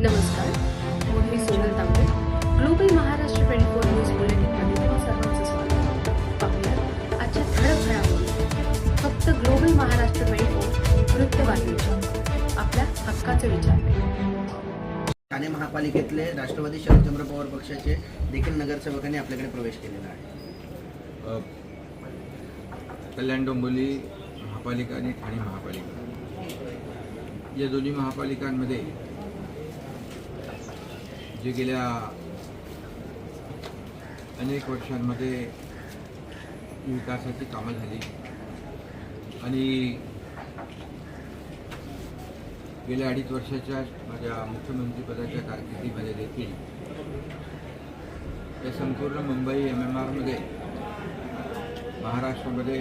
नमस्कार. मी Sonal Tambe. Global Maharashtra twenty four news बुलेटिनमध्ये तुम्हा सर्वांचं स्वागत पाहूया आजच्या ठळक घडामोडी. फक्त ग्लोबल महाराष्ट्र ट्वेंटी फोर वृत्तवाहिनीच्या. आपल्या हक्काचे विचार ठाणे महापालिकेतले राष्ट्रवादी शरदचंद्र पवार पक्षाचे देखील नगरसेवकांनी आपल्याकडे प्रवेश केलेला आहे. अ, कल्याण डोंबिवली महापालिका आणि ठाणे महापालिका. या दोन्ही महापालिकांमध्ये जे गेल्या अनेक वर्षांमध्ये विकासाची कामं झाली. आणि गेल्या अडीच वर्षाच्या माझ्या मुख्यमंत्रीपदाच्या कारकिर्दीमध्ये देखील या संपूर्ण मुंबई एम एम आरमध्ये महाराष्ट्रामध्ये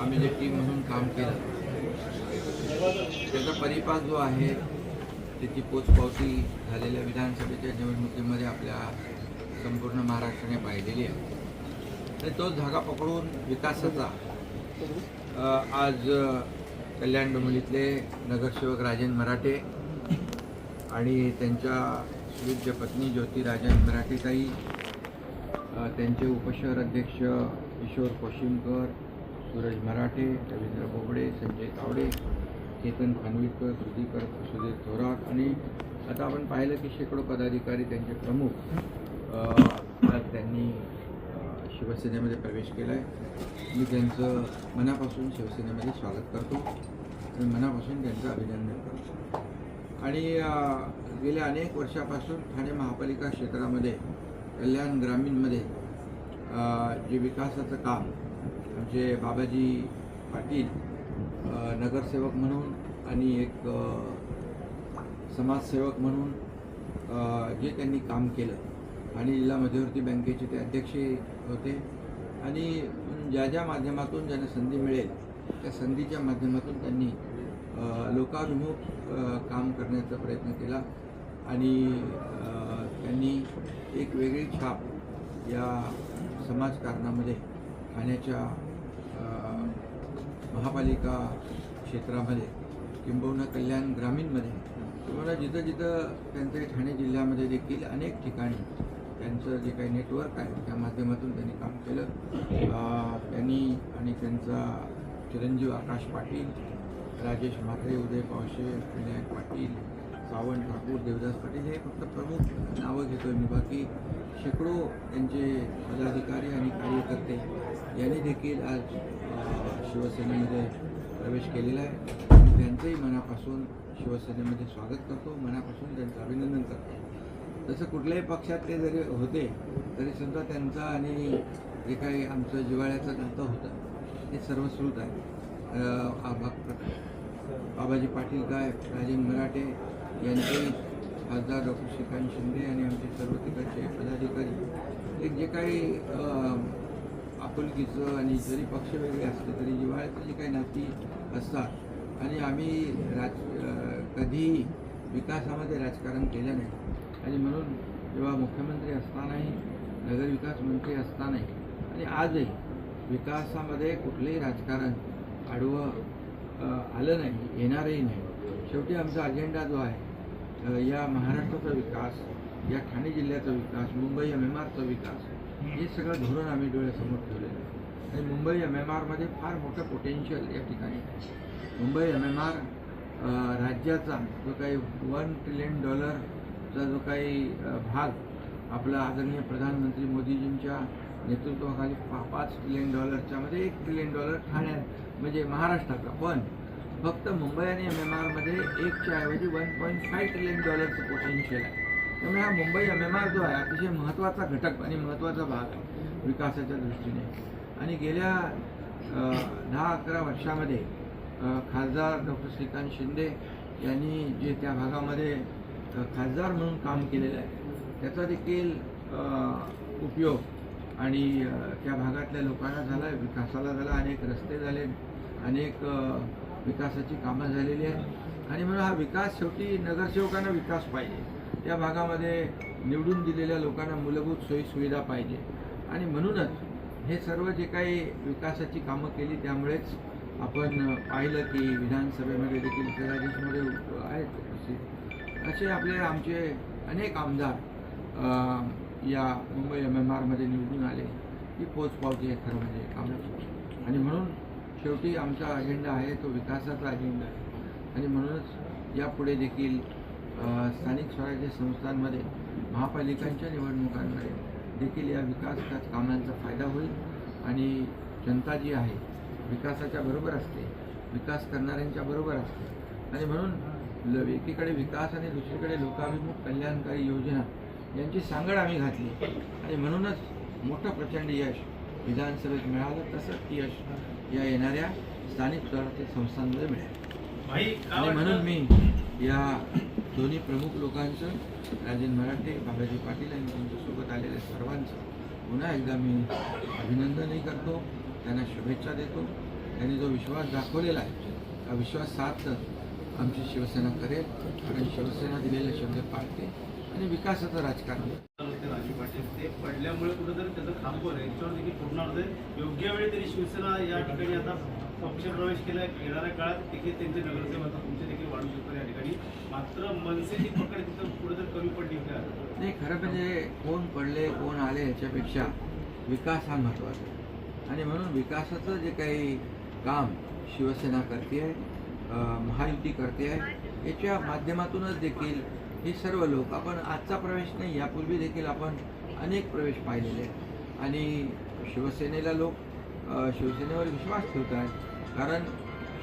आम्ही जे टीम म्हणून काम केलं त्याचा परिपाक जो आहे त्याची पोचपावती झालेल्या विधानसभेच्या निवडणुकीमध्ये आपल्या संपूर्ण महाराष्ट्राने पाहिलेली आहे. आणि तोच धागा पकडून विकासाचा आज कल्याण डोंबिवलीतले नगरसेवक राजेन मराठे आणि त्यांच्या सुविद्य पत्नी ज्योती राजन मराठेताई त्यांचे उपशहर अध्यक्ष किशोर कोशिमकर सूरज मराठे रवींद्र बोबडे संजय तावडे केतन खानविलकर सुधीकर सुधीर थोरात आणि आता आपण पाहिलं की शेकडो पदाधिकारी त्यांचे प्रमुख आज त्यांनी शिवसेनेमध्ये प्रवेश केला आहे मी त्यांचं मनापासून शिवसेनेमध्ये स्वागत करतो आणि मनापासून त्यांचं अभिनंदन करतो. आणि गेल्या अनेक वर्षापासून ठाणे महापालिका क्षेत्रामध्ये कल्याण ग्रामीणमध्ये जे विकासाचं काम आमचे बाबाजी पाटील नगरसेवक म्हणून आणि एक समाजसेवक म्हणून जे त्यांनी काम केलं. आणि जिल्हा मध्यवर्ती बँकेचे ते अध्यक्ष होते. आणि ज्या ज्या माध्यमातून ज्यांना संधी मिळेल त्या संधीच्या माध्यमातून त्यांनी लोकाभिमुख काम करण्याचा प्रयत्न केला. आणि त्यांनी एक वेगळी छाप या समाजकारणामध्ये ठाण्याच्या महापालिका क्षेत्रामध्ये किंबहुना कल्याण ग्रामीणमध्ये तुम्हाला जिथं जिथं त्यांचे ठाणे जिल्ह्यामध्ये देखील अनेक ठिकाणी त्यांचं जे काही नेटवर्क आहे त्या माध्यमातून त्यांनी काम केलं. त्यांनी आणि त्यांचा चिरंजीव आकाश पाटील राजेश म्हात्रे उदय पावशे विनायक पाटील सावंत ठाकूर देवदास पाटील हे फक्त प्रमुख नावं घेतोय मी. बाकी शेकडो त्यांचे पदाधिकारी आणि कार्यकर्ते यांनी देखील आज शिवसेनेमध्ये प्रवेश केलेला आहे. त्यांचंही मनापासून शिवसेनेमध्ये स्वागत करतो मनापासून त्यांचं अभिनंदन करतो. तसं कुठल्याही पक्षात ते जरी होते तरी सुद्धा त्यांचं आणि जे काही आमचं जिवाळ्याचं नातं होतं ते सर्वश्रुत आहे. अ, बाबाजी पाटील काय राजेंद्र मराठे यांचे खासदार डॉक्टर श्रीकांत शिंदे आणि आमचे सर्व तिकडचे पदाधिकारी जे काही आपुलकीचं आणि जरी पक्ष वेगळे असले तरी जिव्हाळ्याची जी काही नाती असतात. आणि आम्ही राज कधीही विकासामध्ये राजकारण केलं नाही. आणि म्हणून जेव्हा मुख्यमंत्री असतानाही नगरविकास मंत्री असतानाही आणि आजही विकासामध्ये कुठलंही राजकारण आडवं आलं नाही येणारही नाही. शेवटी आमचा अजेंडा जो आहे या महाराष्ट्राचा विकास या ठाणे जिल्ह्याचा विकास मुंबई एम एम आरचा विकास हे सगळं धोरण आम्ही डोळ्यासमोर ठेवलेलं आहे. आणि मुंबई एम एम आरमध्ये फार मोठं पोटेन्शियल या ठिकाणी आहे. मुंबई एम एम आर राज्याचा जो काही वन ट्रिलियन डॉलरचा जो काही भाग आपला आदरणीय प्रधानमंत्री मोदीजींच्या नेतृत्वाखाली पा पाच ट्रिलियन डॉलरच्यामध्ये एक ट्रिलियन डॉलर ठाण्यात म्हणजे महाराष्ट्राचा पण फक्त मुंबई आणि एम एम आरमध्ये एकच्या ऐवजी वन पॉईंट फाय ट्रिलियन डॉलरचं पोटेन्शियल आहे. त्यामुळे हा मुंबई एम एम आर जो आहे अतिशय महत्त्वाचा घटक आणि महत्त्वाचा भाग आहे विकासाच्या दृष्टीने. आणि गेल्या दहा अकरा वर्षामध्ये खासदार डॉक्टर श्रीकांत शिंदे यांनी जे त्या भागामध्ये खासदार म्हणून काम केलेलं आहे त्याचा देखील उपयोग आणि त्या भागातल्या लोकांना झाला विकासाला झाला अनेक रस्ते झाले अनेक विकासाची कामं झालेली आहेत. आणि म्हणून हा विकास शेवटी नगरसेवकांना विकास पाहिजे. त्या भागामध्ये निवडून दिलेल्या लोकांना मूलभूत सोयीसुविधा पाहिजे. आणि म्हणूनच हे सर्व जे काही विकासाची कामं केली त्यामुळेच आपण पाहिलं की विधानसभेमध्ये देखील जगाधीशमध्ये आहेत असे आपले आमचे अनेक आमदार या मुंबई एम एम आरमध्ये निवडून आले. ही पोचपावती आहे खरं म्हणजे कामाची आणि म्हणून शेवटी आमचा अजेंडा आहे तो विकासाचा अजेंडा आहे. आणि म्हणूनच यापुढे देखील स्थानिक स्वराज्य संस्थांमध्ये महापालिकांच्या निवडणुकांमध्ये देखील या विकास कामांचा फायदा होईल आणि जनता जी आहे विकासाच्या बरोबर असते विकास करणाऱ्यांच्या बरोबर असते. आणि म्हणून ल एकीकडे विकास आणि दुसरीकडे लोकाभिमुख कल्याणकारी योजना यांची सांगड आम्ही घातली. आणि म्हणूनच मोठं प्रचंड यश विधानसभेत मिळालं तसंच यश या येणाऱ्या स्थानिक स्वराज्य संस्थांमध्ये मिळेल. आणि म्हणून मी या दोन्ही प्रमुख लोकांचं राजेंद्र मराठे बाबाजी पाटील आणि त्यांच्यासोबत आलेल्या सर्वांचं पुन्हा एकदा मी अभिनंदनही करतो त्यांना शुभेच्छा देतो. त्यांनी जो विश्वास दाखवलेला आहे हा विश्वास साधत आमची शिवसेना करेल कारण शिवसेना दिलेले शब्द पाळते आणि विकासाचं राजकारण राजू पाटील ते पडल्यामुळे कुठेतरी त्याचं खांबवर आहे. याच्यावर देखील पूर्ण योग्य वेळी तरी शिवसेना या ठिकाणी आता पक्षप्रवेश प्रवेश केला. येणाऱ्या काळात देखील त्यांचे नगरसेवक आता तुमचे देखील वाढू शकतो या ठिकाणी. मात्र मनसेची पकड तिथं कुठेतरी कमी पडली का नाही खरं म्हणजे कोण पडले कोण आले याच्यापेक्षा विकास हा महत्त्वाचा आहे. आणि म्हणून विकासाचं जे काही काम शिवसेना करते आहे महायुती करते आहे याच्या माध्यमातूनच देखील हे सर्व लोक आपण आजचा प्रवेश नाही यापूर्वी देखील आपण अनेक प्रवेश पाहिलेले आहेत. आणि शिवसेनेला लोक शिवसेनेवर विश्वास ठेवत आहेत कारण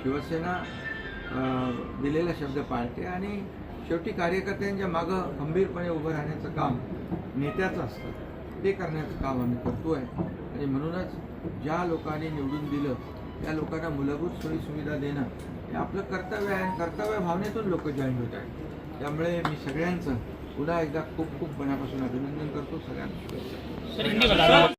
शिवसेना दिलेला शब्द पाळते आणि शेवटी कार्यकर्त्यांच्या मागं खंबीरपणे उभं राहण्याचं काम नेत्याचं असतं. ते करण्याचं काम आम्ही करतो आहे आणि म्हणूनच ज्या लोकांनी निवडून दिलं त्या लोकांना मूलभूत सोयीसुविधा देणं हे आपलं कर्तव्य आहे. आणि कर्तव्य भावनेतून लोक जॉईन होत आहेत. त्यामुळे मी सगळ्यांचं पुन्हा एकदा खूप खूप मनापासून अभिनंदन करतो. सगळ्यांना शुभेच्छा.